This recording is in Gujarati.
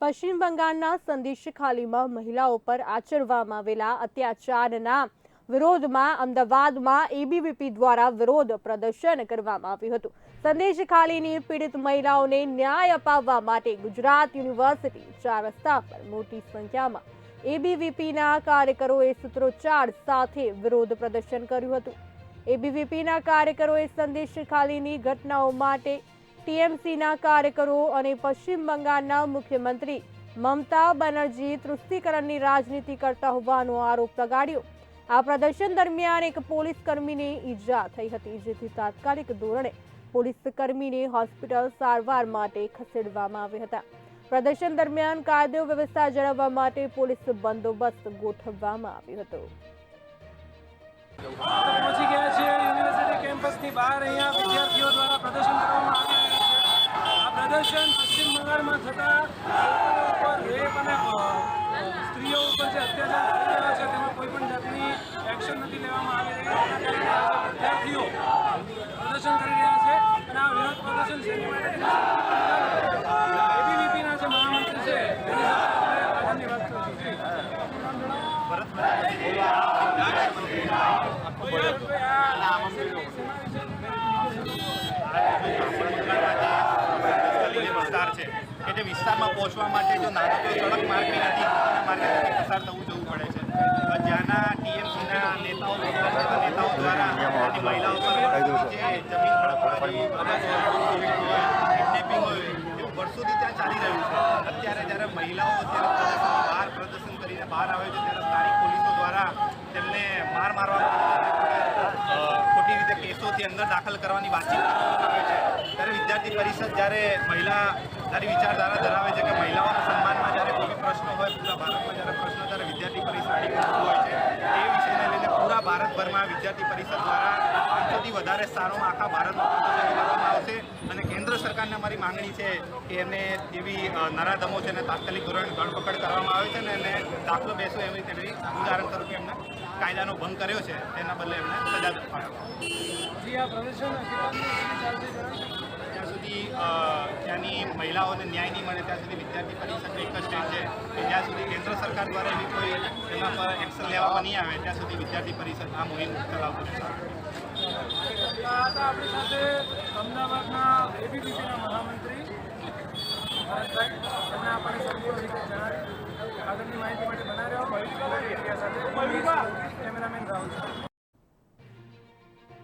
પશ્ચિમ બંગાળના સંદેશ ખાલીમાં મહિલાઓ પર આચરવામાં આવેલા અત્યાચારના વિરોધમાં અમદાવાદમાં એબીવીપી દ્વારા વિરોધ પ્રદર્શન કરવામાં આવ્યું હતું. સંદેશ ખાલીની પીડિત મહિલાઓને ન્યાય અપાવવા માટે ગુજરાત યુનિવર્સિટી ચાર રસ્તા પર મોટી સંખ્યામાં એબીવીપીના કાર્યકરોએ સૂત્રોચ્ચાર સાથે વિરોધ પ્રદર્શન કર્યું હતું. એબીવીપીના કાર્યકરોએ સંદેશ ખાલીની ઘટનાઓ માટે ટીએમસીના કાર્યકરો અને પશ્ચિમ બંગાળના મુખ્યમંત્રી મમતા બેનર્જી તૃષ્ટિકરણની રાજનીતિ કરતા હોવાનો આરોપ લગાડ્યો. આ પ્રદર્શન દરમિયાન એક પોલીસ કર્મીને ઈજા થઈ હતી, જેથી તાત્કાલિક ધોરણે પોલીસ કર્મીને હોસ્પિટલ સારવાર માટે ખસેડવામાં આવ્યા હતા. પ્રદર્શન દરમિયાન કાયદો વ્યવસ્થા જાળવવા માટે પોલીસ બંદોબસ્ત ગોઠવવામાં આવ્યો હતો. પહોંચી ગયા છે, યુનિવર્સિટી કેમ્પસની બહાર અહીંયા વિદ્યાર્થીઓ દ્વારા પ્રદર્શન કરવામાં પ્રદર્શન પશ્ચિમ બંગાળમાં થતા ઉપર રેપ અને સ્ત્રીઓ ઉપર જે અત્યાચાર થઈ રહ્યા છે, તેમાં કોઈ પણ જાતની એક્શન નથી લેવામાં આવી રહી. વિદ્યાર્થીઓ પ્રદર્શન કરી રહ્યા છે અને આ વિરોધ પ્રદર્શન શેની માટે એબીવીપીના જે મહામંત્રી છે તેની સાથે આપણે આગળની વાત કરીશું જે વિસ્તાર છે. કે જે વિસ્તારમાં પહોંચવા માટે જો નાગરિકો સડક માર્ગ નથી પોતાના માર્ગેથી પસાર થવું જવું પડે છે. જ્યાંના ટીએમસીના નેતાઓ નેતાઓ દ્વારા મહિલાઓ પર જે જમીન હડપવાની હોય એવું વર્ષોથી ત્યાં ચાલી રહ્યું છે. અત્યારે જ્યારે મહિલાઓ અત્યારે બહાર પ્રદર્શન કરીને બહાર આવે છે, ત્યારે સ્થાનિક પોલીસો દ્વારા તેમને માર મારવા ખોટી રીતે કેસોથી અંદર દાખલ કરવાની વાતચીત આવે છે. ત્યારે વિદ્યાર્થી પરિષદ જ્યારે મહિલા તારી વિચારધારા ધરાવે છે કે મહિલાઓના સન્માનમાં જ્યારે કોઈ પ્રશ્નો હોય પૂરા ભારતમાં જ્યારે પ્રશ્નો ત્યારે વિદ્યાર્થી પરિષદ આડી હોય છે. એ વિષયને લઈને પૂરા ભારતભરમાં વિદ્યાર્થી પરિષદ દ્વારા પાંચસોથી વધારે સ્થાનોમાં આખા ભારતમાં કરવામાં આવશે. અને કેન્દ્ર સરકારને અમારી માંગણી છે કે એમને એવી નરાધમો છે એને તાત્કાલિક ધોરણે ધરપકડ કરવામાં આવે છે ને એને દાખલો બેસો એવી તેવી ઉદાહરણ સ્વરૂપે એમને કાયદાનો ભંગ કર્યો છે. તેના બદલે એમને સજા જણાવશો ત્યાં સુધી મહિલાઓને ન્યાય નહીં મળે, ત્યાં સુધી વિદ્યાર્થી પરિષદની એક જ સ્ટેન્ડ છે કે જ્યાં સુધી કેન્દ્ર સરકાર દ્વારા એવી કોઈ એના પર એક્શન લેવામાં નહીં આવે, ત્યાં સુધી વિદ્યાર્થી પરિષદ આ મોહિમ ચલાવતું રહેશે. આપણી સાથે અમદાવાદના એબીવીપીના મહામંત્રી. જણાવી આગળની માહિતી માટે બનાવી કેમેરામેન રાહુલ